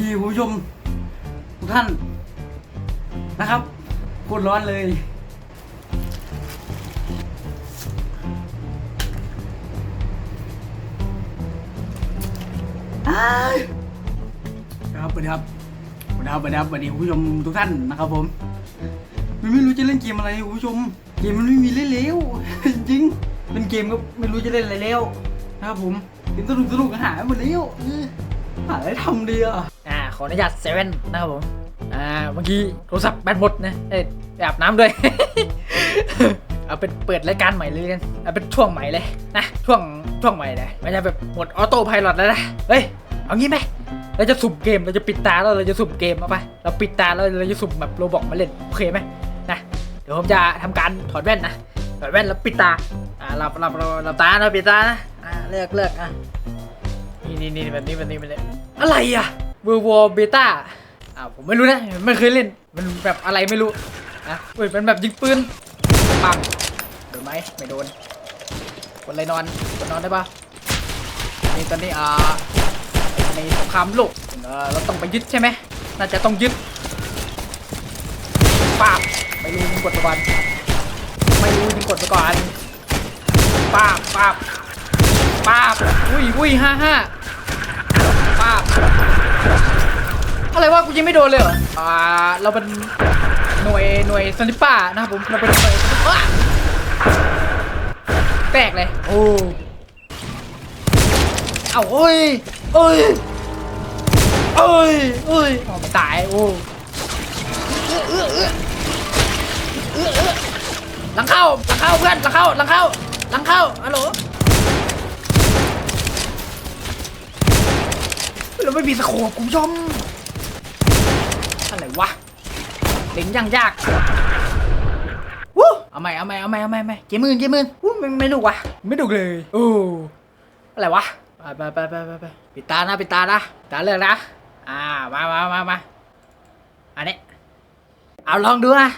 ดีคุณผู้ชมทุกท่านนะครับโคตรร้อนเลย ครับสวัสดีครับสวัสดีครับสวัสดีครับสวัสดีคุณผู้ชมทุกท่านนะครับผมมันไม่รู้จะเล่นเกมอะไรคุณผู้ชม เกมมันไม่มีเล่นแล้วจริงเป็นเกมก็ไม่รู้จะเล่นอะไรแล้วนะครับผมเกมสนุกสนุกหายหมดแล้วหาอะไรทำดีอะ อ่าขออนุญาตเซเว่นนะครับผม อ่า เมื่อกี้โทรศัพท์แบตหมดนะ เอ้ยอาบน้ำด้วย เอาเป็นเปิดรายการใหม่เลยกัน เอาเป็นช่วงใหม่เลยนะ ช่วงช่วงใหม่เลยไม่ใช่แบบหมดออโต้ไพลอตแล้วนะ เฮ้ย เอางี้ไหมเราจะสุ่มเกม เราจะปิดตาแล้วเราจะสุ่มเกมเอาไป เราปิดตาแล้วเราจะสุ่มแบบโรบอกมาเล่นโอเคไหมนะ เดี๋ยวผมจะทำการถอดแว่นนะ ถอดแว่นแล้วปิดตา อ่าหลับหลับหลับหลับตานะปิดตานะ อ่าเลือกเลือกอะนี่นี่นี่แบบนี้แบบนี้แบบนี้อะไรอะ เวอร์วอลเบต้าอ่าผมไม่รู้นะไม่เคยเล่นมันแบบอะไรไม่รู้นะเฮ้ยเป็นแบบยิงปืนปังโดนไหมไม่โดนคนเลยนอนคนนอนได้ปะนี่ตอนนี้อ่าในสงครามโลกเอ่อเราต้องไปยึดใช่ไหมน่าจะต้องยึดป้าบไม่รู้ยิงกดไปก่อนไม่รู้ยิงกดไปก่อนป้าบป้าบป้าบอุ้ยอุ้ยห้าห้าป้าบ อะไรวะกูยิงไม่โดนเลยเหรออ่าเราเป็นหน่วยหน่วยสนิปป้านะครับผมเราเป็นหน่วยสนิปป้าแตกเลยโอ้เอาเอ้ยเอ้ยเอ้ยเอ้ยเอาไม่ตายโอ้เอื้อเอื้อเอื้อเอื้อเอื้อหลังเข้าหลังเข้าเพื่อนหลังเข้าหลังเข้าหลังเข้าฮัลโหล เราไม่มีสโคปคุณผู้ชม อะไรวะเล่นยังยากวู้เอาใหม่เอาใหม่เอาใหม่เอาใหม่เอาใหม่เกมมื่นเกมมื่นวู้ไม่ไม่หนุวะไม่หนุเลยโอ้อะไรวะไปไปไปไปไปไปปิดตานะปิดตานะตาเลือกนะอ่ามามามามาอันนี้เอาลองดูนะ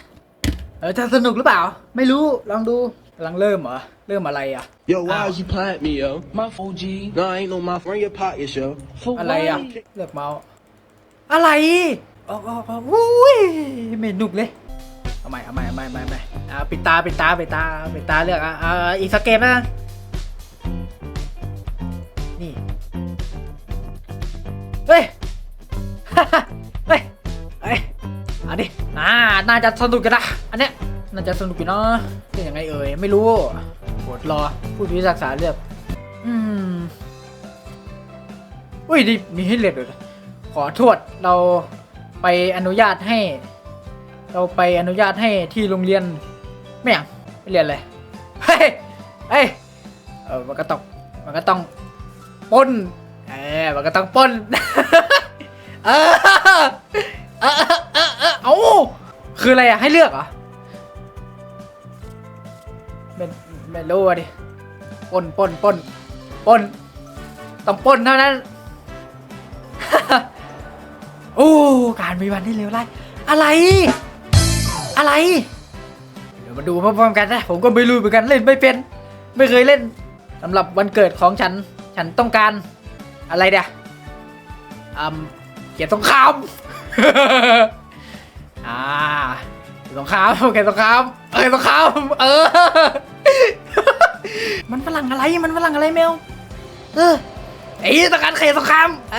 เออจะสนุกหรือเปล่า ไม่รู้ลองดูกำลังเริ่มเหรอเริ่มอะไรอะ Yo, why Ow. is you playing me, yo? My 4G. No, I ain't no my friend. Your pockets, yo. For อะไรอะเลือกเมาส์อะไรอ๋ออ๋ออ๋ออุ้ยไม่หนุกเลยเอาใหม่เอาใหม่เอาใหม่เอาใหม่เอาใหม่อ่าปิดตาปิดตาปิดตาปิดตาเลือกอะอ่าอีกสักเกมนะนี่เฮ้ย เฮ้ยเฮ้ยเอาดิน่าน่าจะสนุกกันนะอันเนี้ยน่าจะสนุกอยู่เนาะเป็นยังไงเอ่ยไม่รู้ กดรอผู้พิพากษาเลือก อืมอุ้ยดิมีให้เรียนด้วยเหรอขอโทษเราไปอนุญาตให้ เราไปอนุญาตให้ที่โรงเรียนไม่อยางไม่เรียนเลยเฮ้ยเฮ้ยเออมันก็ต้องมันก็ต้องปล้นเออมันก็ต้องปล้นเออเออเออเออเอาคืออะไรอะให้เลือกเหรอ ไม่ไม่รู้อะดิปนปนปนปนต้องปนเท่านั้น โอ้การมีวันที่เลวร้ายอะไร อะไร เดี๋ยวมาดูพร้อมๆกันนะ ผมก็ไม่รู้เหมือนกันเล่นไม่เป็น ไม่เคยเล่นสำหรับวันเกิดของฉัน ฉันต้องการอะไรเดียอืมเกียรติสงครามอ่าสงครามเกียรติสงครามเกียรติสงครามเออ มันฝรั่งอะไรมันฝรั่งอะไรแมว เออไอ้ต้องการเขตสงครามเอ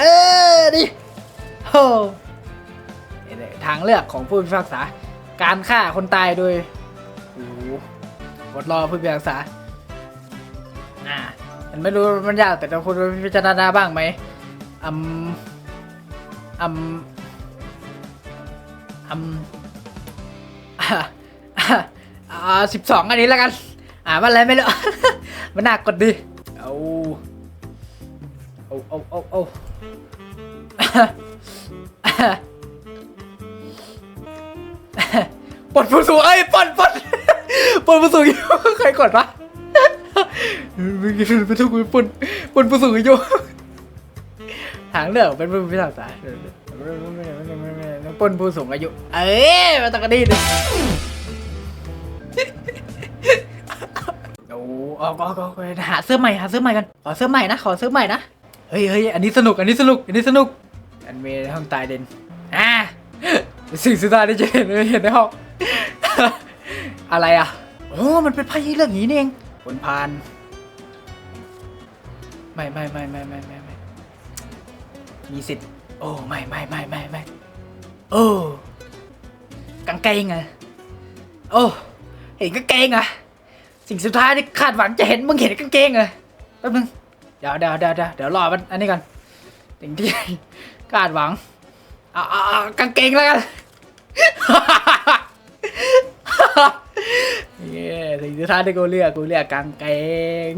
อดิโอ้นี่ๆทางเลือกของผู้พิพากษา การฆ่าคนตายโดยโอ้โหกดรอผู้พิพากษาอ่ามันไม่รู้มันยากแต่เราควรพิจารณาบ้างไหมอืมอืมอืมอ่าอ่าสิบสองอันนี้แล้วกัน อ่ามันอะไรไม่รู้ มันน่ากดดีเอาโอ้โอ้โอ้โอ้ปลดผู้สูงเอ้ยปลดปลดปลดผู้สูงอายุใครกดวะไม่คิดไม่ต้องกูปลดปดผู้สูงอายุทางเลือกเป็นผู้พิพากษาปล้นผู้สูงอายุ เอ้ยมาตะกดีดิ ออกออกออกหาเสื้อใหม่หาเสื้อใหม่กันขอเสื้อใหม่นะขอเสื้อใหม่นะเฮ้ยเฮ้ยอันนี้สนุกอันนี้สนุกอันนี้สนุกอันเมย์ในห้องตายเด่นอ่าสิ่งสุดท้ายที่จะเห็นเห็นในห้องอะไรอะโอ้มันเป็นไพ่เรื่องนี้นี่เองผลพานไม่ไม่ไม่ไม่ไม่ไม่ไม่มีสิทธิ์โอ้ไม่ไม่ไม่ไม่ไม่โอ้กางเกงอะโอ้เห็นกางเกงอะ สิ่งสุดท้ายที่คาดหวังจะเห็นมึงเห็นกางเกงเหรอแป๊บนึงเดี๋ยวเดี๋ยวเดี๋ยวเดี๋ยวเดี๋ยวรอมันอันนี้ก่อนสิ่งที่คาดหวังเอาเอาเอากางเกงแล้วกันเย้สิ่งสุดท้ายที่กูเลือกกูเลือกกางเกง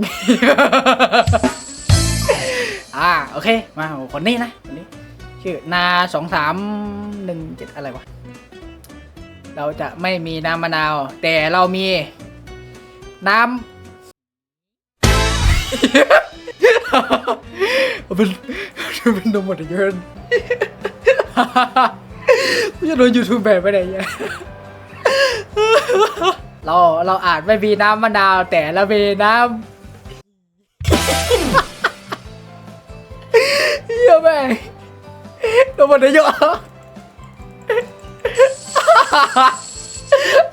อ่าโอเคมาคนนี้นะคนนี้ชื่อนาสองสามหนึ่งเจ็ดอะไรวะเราจะไม่มีน้ำมะนาว แต่เรามี น้ำเป็นเป็นนมหมดเยอะกูจะโดนยูทูบแบบไปไหนเนี่ยเราเราอาจไม่มีน้ำมะนาว แต่เรามีน้ำเฮียแม่งโดนหมดเยอะ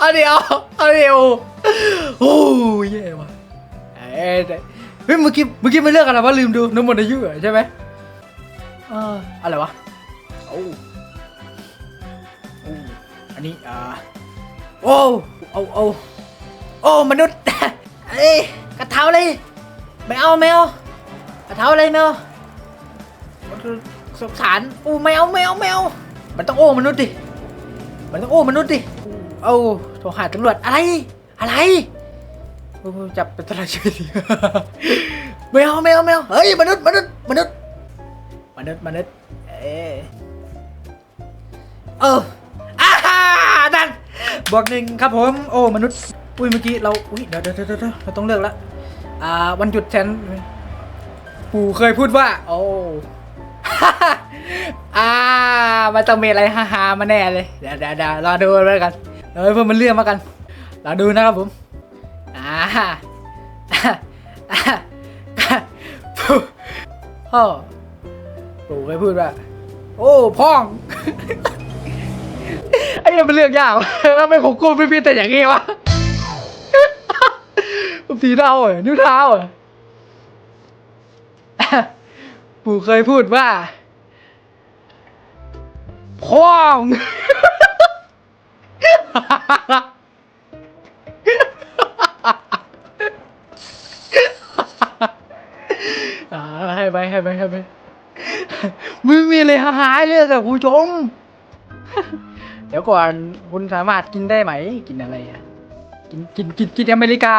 อันเดียวอันเดียว โอ้ยเย่ว่ะเอ้ยเฮ้ยเมื่อกี้เมื่อกี้ไม่เลือกอะไรวะลืมดูน้ำมันอายุใช่ไหมเอออะไรวะโอ้โอ้อันนี้อ่าโอ้โอ้โอ้โอ้มนุษย์เอ้ยกระเท้าเลยไม่เอาไม่เอากระเท้าเลยไม่เอาสงสารอู้แมวแมวแมวมันต้องโอ้มนุษย์ดิมันต้องโอ้มนุษย์ดิเอาโทรหาตำรวจอะไร อะไรโอ้จับเป็นตลาดชีวิตดิแมวแมวแมวเฮ้ยมนุษย์มนุษย์มนุษย์มนุษย์มนุษย์เออเอออาฮ่านั่นบวกหนึ่งครับผมโอ้มนุษย์อุ้ยเมื่อกี้เราอุ้ยเดี๋ยวเดี๋ยวเดี๋ยวเราต้องเลือกละอ่าวันหยุดแทนปู่เคยพูดว่า โอ้อ่ามันต้องมีอะไรฮ่าๆมาแน่เลยเดี๋ยวเดี๋ยวเดี๋ยวรอดูแล้วกันเดี๋ยเพื่อนมันเลื่อนมากัน รอดูนะครับผมอ่าพ่อปู่เคยพูดว่า โอ้พ่อง ไอ้เนี่ยมันเลือกยากวะแล้วไมของกูไม่มีแต่อย่างงี้วะสีเท้าเหรอนิ้วเท้าเหรอปู่เคยพูดว่าพ่องาให้ไปให้ไปให้ไมึงมีอะไรหายเลยกับคุณผู้ชม เดี๋ยวก่อนคุณสามารถกินได้ไหม กินอะไรอะ กินกินกินกินอเมริกา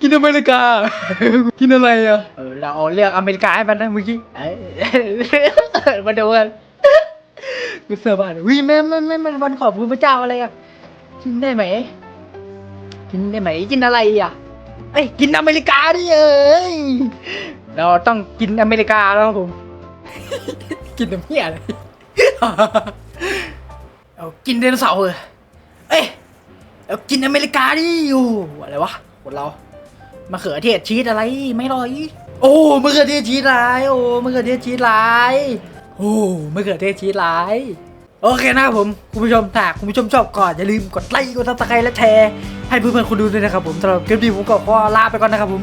กินอเมริกา กินอะไรอะเออเราเอาเลือกอเมริกาให้มันนะเมื่อกี้มาดูกันกูเสือบ้านวิแม่แม่แม่มันวันขอบคุณพระเจ้าอะไรอะ กินได้ไหม กินได้ไหม กินอะไรอะ เอ้ย กินอเมริกาดิเอ้ย เราต้องกินอเมริกาแล้วครับผม กินน้ำเหี้ยอะไรเอากินไดโนเสาร์เหรอเอ้ยเอากินอเมริกาดิโอ้อะไรวะคนเรามะเขือเทศชีสอะไรไม่ร่อย โอ้มะเขือเทศชีสลายโอ้มะเขือเทศชีสลายโอ้มะเขือเทศชีสลายโอเคนะครับผมคุณผู้ชมถ้าคุณผู้ชมชอบก็อย่าลืมกดไลค์กดซับสไครต์และแชร์ให้เพื่อนๆคุณดูด้วยนะครับผมสำหรับคลิปนี้ผมก็ขอลาไปก่อนนะครับผม